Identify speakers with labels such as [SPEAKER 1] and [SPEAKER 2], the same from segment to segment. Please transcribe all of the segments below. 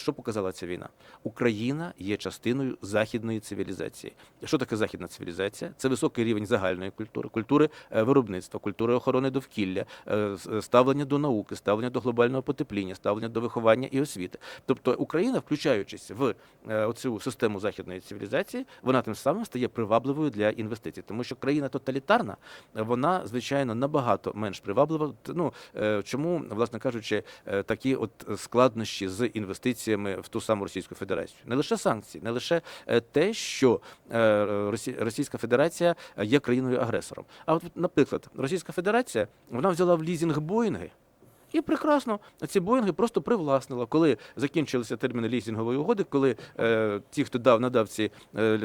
[SPEAKER 1] Що показала ця війна? Україна є частиною західної цивілізації. Що таке західна цивілізація? Це високий рівень загальної культури, культури е, виробництва, культури охорони довкілля, е, ставлення до науки, ставлення до глобального потепління, ставлення до виховання і освіти. Тобто Україна, включаючись в е, оцю систему західної цивілізації, вона тим самим стає привабливою для інвестицій, тому що країна тоталітарна, е, вона звичайно набагато менш приваблива. Ну е, чому, власне кажучи, е, такі от складнощі з інвестиціями в ту саму Російську Федерацію? Не лише санкції, не лише е, те, що е, Російська Федерація є країною агресором. А от, наприклад, Російська Федерація вона взяла в лізінг Боїнги. І прекрасно ці Боїнги просто привласнила, коли закінчилися терміни лізінгової угоди, коли е, ті, хто дав надав ці е,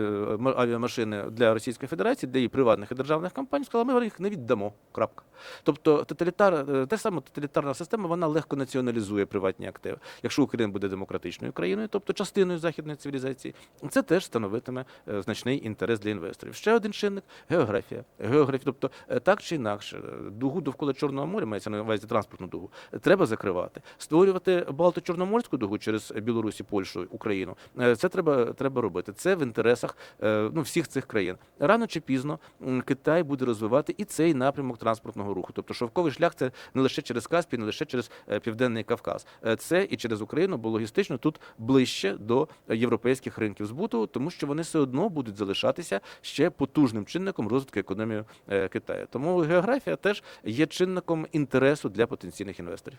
[SPEAKER 1] авіамашини для Російської Федерації, для її приватних і державних компаній, сказали, ми їх не віддамо. Крапка. Тобто тоталітар, е, те саме тоталітарна система, вона легко націоналізує приватні активи. Якщо Україна буде демократичною країною, тобто частиною західної цивілізації, це теж становитиме е, значний інтерес для інвесторів. Ще один чинник географія. Географія, тобто е, так чи інакше, дугу довкола Чорного моря, мається на увазі транспортну дугу, треба закривати. Створювати Балто-Чорноморську дугу через Білорусі, Польщу, Україну. е, Це треба, треба робити. Це в інтересах е, ну, всіх цих країн. Рано чи пізно Китай буде розвивати і цей напрямок транспортного руху. Тобто шовковий шлях це не лише через Каспій, не лише через е, Південний Кавказ. Це і через Україну, бо логістично тут ближче до європейських ринків збуту, тому що вони все одно будуть залишатися ще потужним чинником розвитку економії Китаю. Тому географія теж є чинником інтересу для потенційних інвесторів. sínu vestri